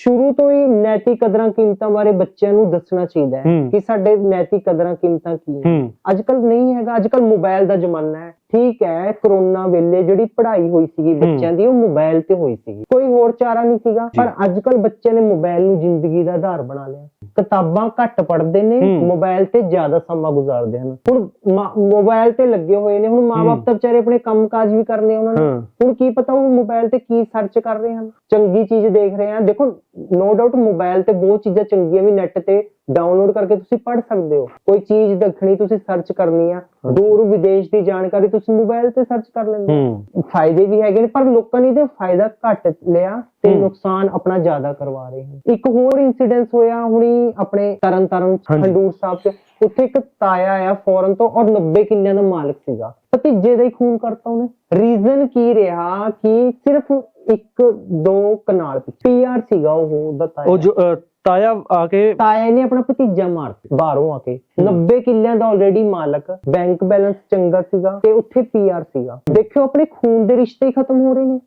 ਸ਼ੁਰੂ ਤੋਂ ਹੀ ਨੈਤਿਕ ਕਦਰਾਂ ਕੀਮਤਾਂ ਬਾਰੇ ਬੱਚਿਆਂ ਨੂੰ ਦੱਸਣਾ ਚਾਹੀਦਾ ਹੈ। ਕਿ ਸਾਡੇ ਨੈਤਿਕ ਕਦਰਾਂ ਕੀਮਤਾਂ ਕੀ ਹੈ। ਅੱਜ ਕੱਲ ਨਹੀਂ ਹੈਗਾ। ਅੱਜ ਕੱਲ ਮੋਬਾਈਲ ਦਾ ਜ਼ਮਾਨਾ ਹੈ। ਠੀਕ ਹੈ ਕਰੋਨਾ ਵੇਲੇ ਜਿਹੜੀ ਪੜ੍ਹਾਈ ਹੋਈ ਸੀਗੀ ਬੱਚਿਆਂ ਦੀ ਉਹ ਮੋਬਾਈਲ ਤੇ ਹੋਈ ਸੀਗੀ। ਕੋਈ ਹੋਰ ਚਾਰਾ ਨਹੀਂ ਸੀਗਾ। ਪਰ ਅੱਜ ਕੱਲ ਬੱਚਿਆਂ ਨੇ ਮੋਬਾਈਲ ਨੂੰ ਜ਼ਿੰਦਗੀ ਦਾ ਆਧਾਰ ਬਣਾ ਲਿਆ। ਕਿਤਾਬਾਂ ਘੱਟ ਪੜ੍ਹਦੇ ਨੇ। ਮੋਬਾਈਲ ਤੇ ਜ਼ਿਆਦਾ ਸਮਾਂ ਗੁਜ਼ਾਰਦੇ ਹਨ। ਹੁਣ ਮੋਬਾਈਲ ਤੇ ਲੱਗੇ ਹੋਏ ਨੇ ਹੁਣ ਮਾਪੇ ਤਾਂ ਵਿਚਾਰੇ ਆਪਣੇ ਕੰਮਕਾਜ ਵੀ ਕਰਨੇ ਉਹਨਾਂ ਨੇ। ਹੁਣ ਕੀ ਪਤਾ ਉਹ ਮੋਬਾਈਲ ਤੇ ਕੀ ਸਰਚ ਕਰ ਰਹੇ ਹਨ। ਚੰਗੀ ਚੀਜ਼ ਦੇਖ ਰਹੇ ਹਨ ਦੇਖੋ ਨੋ ਡਾਊਟ ਮੋਬਾਈਲ ਤੇ ਬਹੁਤ ਚੀਜ਼ਾਂ ਚੰਗੀਆਂ ਵੀ ਨੈਟ ਤੇ ਡਾਊਨਲੋਡ ਕਰਕੇ ਤੁਸੀਂ ਪੜ੍ਹ ਸਕਦੇ ਹੋ। ਕੋਈ ਚੀਜ਼ ਦੇਖਣੀ ਤੁਸੀਂ ਸਰਚ ਕਰਨੀ ਆ ਦੂਰ ਵਿਦੇਸ਼ ਦੀ ਜਾਣਕਾਰੀ ਤੁਸੀਂ ਮੋਬਾਈਲ ਤੇ ਸਰਚ ਕਰ ਲੈਂਦੇ ਹੋ। ਫਾਇਦੇ ਵੀ ਹੈਗੇ ਨੇ ਪਰ ਲੋਕਾਂ ਨੇ ਇਹਦਾ ਫਾਇਦਾ ਘੱਟ ਲਿਆ ਤੇ। ਨੁਕਸਾਨ ਆਪਣਾ ਜ਼ਿਆਦਾ ਕਰਵਾ ਰਹੇ ਹਨ ਇੱਕ ਹੋਰ ਇਨਸੀਡੈਂਸ ਹੋਇਆ ਹੁਣੀ ਆਪਣੇ ਤਰਨ ਤਾਰਨ ਹਾਂਜੀ। ਹੰਡੂਰ ਸਾਹਿਬ ਚ। ਉੱਥੇ ਇੱਕ ਤਾਇਆ ਆਇਆ ਫੋਰਨ ਤੋਂ ਔਰ 90 ਕਿੱਲਿਆਂ ਦਾ ਮਾਲਕ ਸੀਗਾ। ਭਤੀਜੇ ਦਾ ਹੀ ਖੂਨ ਕਰਤਾ ਉਹਨੇ। ਰੀਜ਼ਨ ਕੀ ਰਿਹਾ ਕਿ ਸਿਰਫ ਇੱਕ ਦੋ ਕਨਾਲ ਪੀਆਰ ਸੀਗਾ ਉਹ ਉਹਦਾ ਤਾਇਆ। ਉਹ ਜੋ ਤਾਇਆ ਆ ਕੇ ਤਾਇਆ ਨੇ ਆਪਣਾ ਭਤੀਜਾ ਮਾਰ ਦਿੱਤਾ ਬਾਹਰੋਂ ਆ ਕੇ 90 ਕਿੱਲਿਆਂ ਦਾ ਆਲਰੇਡੀ ਮਾਲਕ ਬੈਂਕ ਬੈਲੈਂਸ ਚੰਗਾ ਸੀਗਾ ਤੇ ਉੱਥੇ ਪੀਆਰ ਸੀਗਾ। ਦੇਖਿਓ ਆਪਣੇ ਖੂਨ ਦੇ ਰਿਸ਼ਤੇ ਖਤਮ ਹੋ ਰਹੇ ਨੇ।